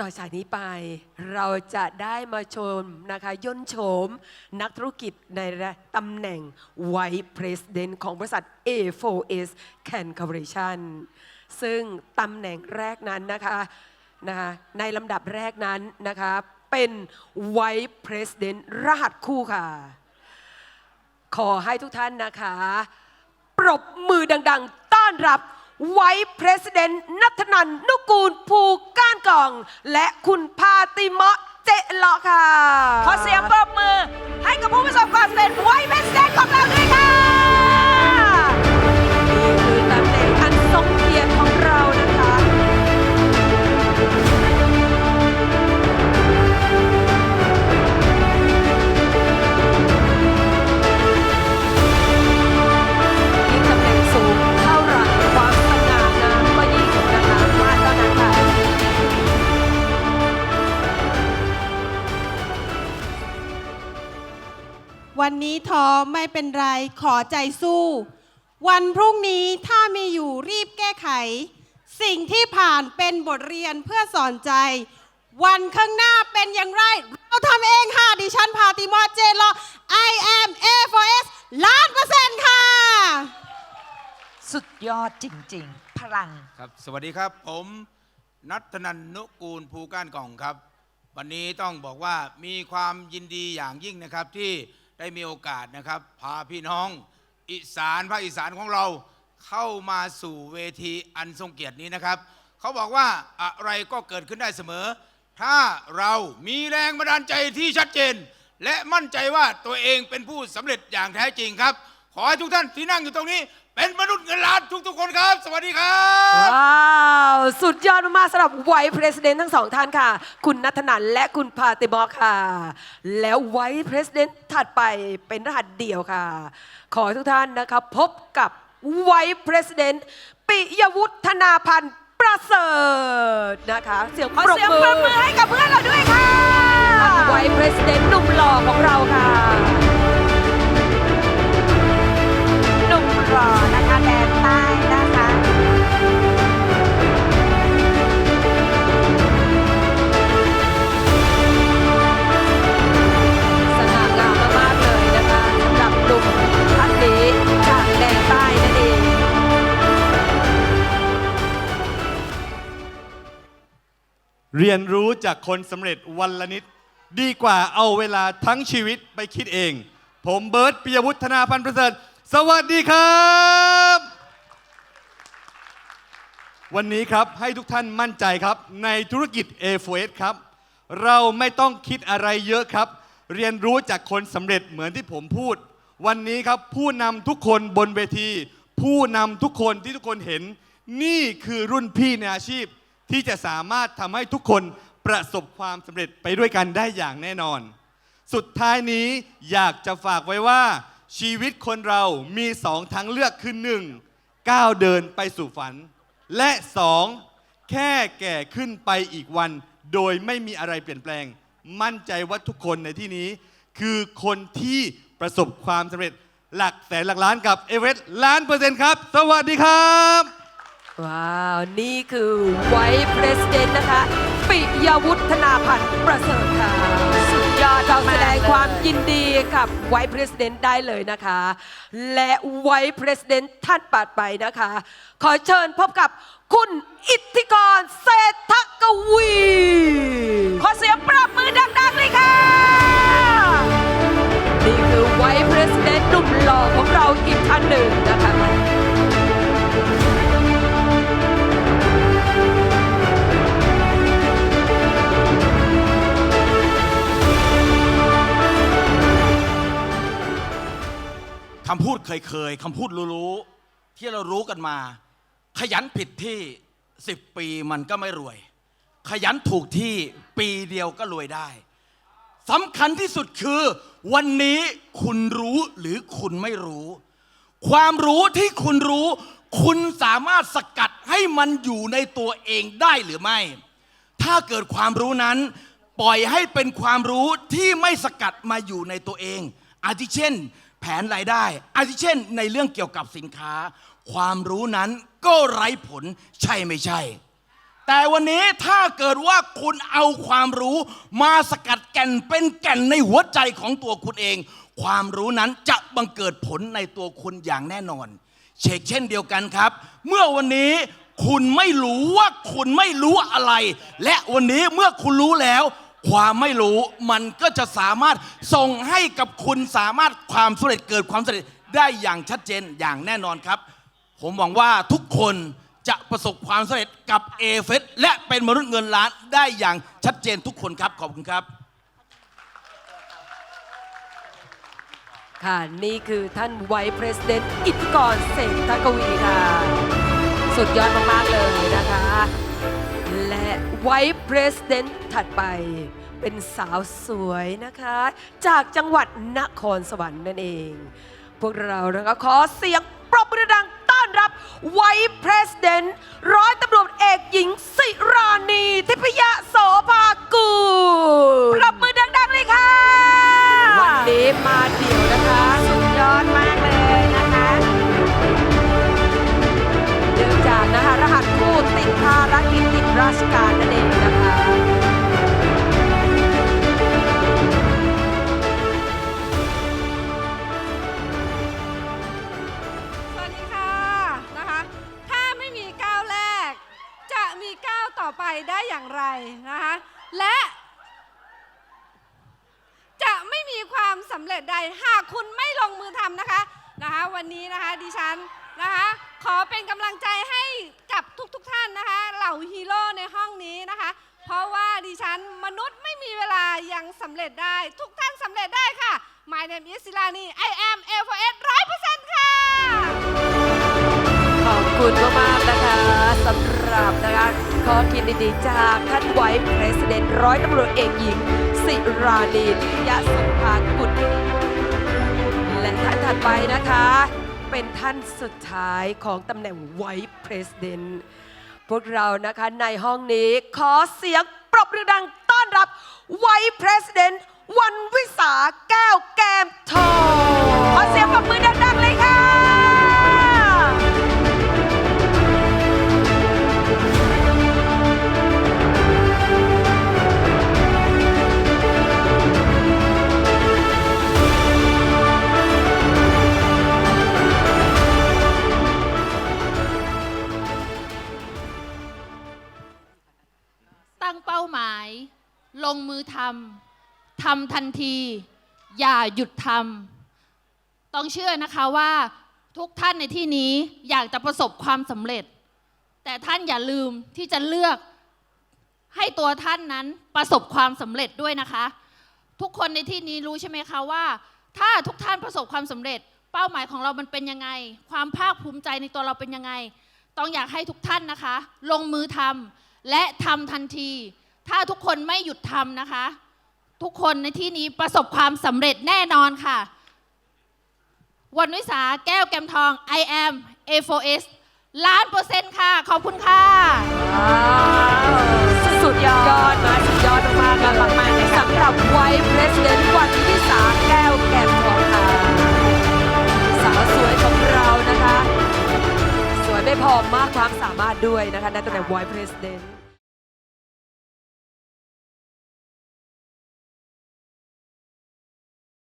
ต่อจากนี้ไปเราจะได้มาชมนะคะย่นโฉมนักธุรกิจในตำแหน่ง Vice President ของบริษัท A4S Can Corporation ซึ่งตำแหน่งแรกนั้นนะคะนะคะในลำดับแรกนั้นนะคะเป็น Vice President รหัสคู่ค่ะ ขอให้ทุกท่านนะคะ ปรบมือดัง ๆ ต้อนรับ ไว้ประธานนัทนันนุกูลภูก้านกอง และคุณพาติเมาะเจเลาะค่ะ ขอเสียงปรบมือให้กับผู้ประสบความสำเร็จไว้เบสเดนของเราด้วยค่ะ วันนี้ท้อไม่เป็นไรขอใจสู้ วันพรุ่งนี้ถ้ามีอยู่รีบแก้ไข สิ่งที่ผ่านเป็นบทเรียนเพื่อสอนใจ วันข้างหน้าเป็นอย่างไร เราทำเองค่ะ ดิฉันพาติมอเจนรอ I am A4S ล้านเปอร์เซ็นต์ค่ะ สุดยอดจริง ๆ พลัง ครับ สวัสดีครับ ผมนัทนันนุกูลภูก้านกล่องครับ วันนี้ต้องบอกว่ามีความยินดีอย่างยิ่งนะครับที่ ได้มีโอกาสนะครับ พาพี่น้องอีสานภาคอีสานของเราเข้ามาสู่เวทีอันทรงเกียรตินี้นะครับ เขาบอกว่าอะไรก็เกิดขึ้นได้เสมอ ถ้าเรามีแรงบันดาลใจที่ชัดเจน และมั่นใจว่าตัวเองเป็นผู้สำเร็จอย่างแท้จริงครับ ขอให้ทุกท่านที่นั่งอยู่ตรงนี้ เป็นมนุษย์เงินล้านทุกๆคนครับ สวัสดีครับ ว้าวสุดยอดมากๆสำหรับไว e ์ r e s i d e n t ทั้งสองท่านค่ะ คุณนัทนันท์และคุณพาติมอค่ะ แล้วไว e ์ r e s i d e n t ถัดไปเป็นรหัสเดียวค่ะ ขอให้ทุกท่านนะคะพบกับไว e ์ r e s i d e n t ปิยวุฒนาพันธ์ประเสริฐนะคะเสียงขอปรบเสียงมืปรบมือให้กับเพื่อนเราด้วยค่ะ ไว e ์ r e s i d e n t หนุ่มหล่อของเราค่ะ เรียนรู้จากคนสำเร็จวันละนิด ดีกว่าเอาเวลาทั้งชีวิตไปคิดเอง ผมเบิร์ตปิยวุฒนาพันธ์ประเสริฐ สวัสดีครับ วันนี้ครับให้ทุกท่านมั่นใจครับ ในธุรกิจ A4S ครับ เราไม่ต้องคิดอะไรเยอะครับ เรียนรู้จากคนสำเร็จเหมือนที่ผมพูด วันนี้ครับผู้นำทุกคนบนเวที ผู้นำทุกคนที่ทุกคนเห็น นี่คือรุ่นพี่ในอาชีพ ที่จะสามารถทำให้ทุกคนประสบความสำเร็จไปด้วยกันได้อย่างแน่นอน สุดท้ายนี้อยากจะฝากไว้ว่า ชีวิตคนเรามีสองทางเลือกคือหนึ่งก้าวเดินไปสู่ฝัน และสองแค่แก่ขึ้นไปอีกวัน โดยไม่มีอะไรเปลี่ยนแปลง มั่นใจว่าทุกคนในที่นี้ คือคนที่ประสบความสำเร็จหลักแสนหลักล้านกับเอเวส์ล้านเปอร์เซ็นต์ครับ สวัสดีครับ ว้าว นี่คือไว e ์ r e s i d e n t นะคะ ปิยวุฒนาพันธ์ประเสริฐค่ะ สุดยอดเราแสดงความยินดีกับไว e ์ r e s i d e n t ได้เลยนะคะ และไว e ์ r e s i d e n t ท่านปัดไปนะคะ ขอเชิญพบกับคุณอิทธิกรเศรษฐกวี ขอเสียงปรบมือดังๆเลยค่ะ คำพูดเคยๆคำพูดรู้ๆที่เรารู้กันมา ขยันผิดที่10ปีมันก็ไม่รวย ขยันถูกที่ปีเดียวก็รวยได้สำคัญที่สุดคือ วันนี้คุณรู้หรือคุณไม่รู้ ความรู้ที่คุณรู้ คุณสามารถสกัดให้มันอยู่ในตัวเองได้หรือไม่ ถ้าเกิดความรู้นั้น ปล่อยให้เป็นความรู้ที่ไม่สกัดมาอยู่ในตัวเอง อาทิเช่น แผนรายได้ อาทิเช่น ในเรื่องเกี่ยวกับสินค้า ความรู้นั้นก็ไร้ผลใช่ไม่ใช่ แต่วันนี้ถ้าเกิดว่าคุณเอาความรู้มาสกัดแก่นเป็นแก่นในหัวใจของตัวคุณเอง ความรู้นั้นจะบังเกิดผลในตัวคุณอย่างแน่นอน เชกเช่นเดียวกันครับ เมื่อวันนี้คุณไม่รู้ว่าคุณไม่รู้อะไร และวันนี้เมื่อคุณรู้แล้ว ความไม่รู้มันก็จะสามารถส่งให้กับคุณสามารถความสำเร็จเกิดความสำเร็จได้อย่างชัดเจนอย่างแน่นอนครับ ผมหวังว่าทุกคนจะประสบความสำเร็จกับเอเฟและเป็นมนุษย์เงินล้านได้อย่างชัดเจนทุกคนครับขอบคุณครับ ค่ะ นี่คือท่านไวท์เพรสเดนต์อิทธิกรเศรษฐกวีค่ะ สุดยอดมาก ๆ เลยนะคะ ไวท์เพรสเดนต์ถัดไป เป็นสาวสวยนะคะ จากจังหวัดนครสวรรค์นั่นเอง พวกเรานะคะขอเสียงปรบมือดังต้อนรับไวท์เพรสเดนต์ร้อยตำรวจเอกหญิงสิรานี ทิพยโสภากูลปรบมือดังๆเลยค่ะ วันนี้มาเดี่ยว นะคะและจะไม่มีความสำเร็จใดหากคุณไม่ลงมือทำนะคะนะคะวันนี้นะคะดิฉันนะคะขอเป็นกำลังใจให้กับทุกๆทท่านนะคะเหล่าฮีโร่ในห้องนี้นะคะเพราะว่าดิฉันมนุษย์ไม่มีเวลายังสำเร็จได้ ทุกท่านสำเร็จได้ค่ะ My name is Silani I am A4S 100%ค่ะ ขอบคุณมากๆนะคะสำหรับนะคะ ขอคิดดีๆจากท่านไวท์เพรสเดนร้อยตำรวจเอกหญิง สิรานีทิพยสุภากุลและท่านถัดไปนะคะ เป็นท่านสุดท้ายของตำแหน่งไวท์เพรสเดนพวกเรานะคะในห้องนี้ขอเสียงปรบมือดังต้อนรับไวท์เพรสเดนวันวิสาแก้วแก้มทองขอเสียงปรบมือดังๆเลยค่ะ ตั้งเป้าหมาย ลงมือทำทำทันที อย่าหยุดทำต้องเชื่อนะคะว่าทุกท่านในที่นี้อยากจะประสบความสำเร็จ แต่ท่านอย่าลืมที่จะเลือกให้ตัวท่านนั้นประสบความสำเร็จด้วยนะคะ ทุกคนในที่นี้รู้ใช่ไหมคะว่า ถ้าทุกท่านประสบความสำเร็จ เป้าหมายของเรามันเป็นยังไง ความภาคภูมิใจในตัวเราเป็นยังไง ต้องอยากให้ทุกท่านนะคะ ลงมือทำ และทำทันที ถ้าทุกคนไม่หยุดทำนะคะ ทุกคนในที่นี้ประสบความสำเร็จแน่นอนค่ะ วันวิสาแก้วแกมทอง I am A4S ล้านเปอร์เซ็นต์ค่ะ ขอบคุณค่ะ สุดยอดมาสุดยอดมากๆมากมากๆสำหรับไวท์เพรส ม่พอมากความสามารถด้วยนะคะในตำแหน่ง Vice President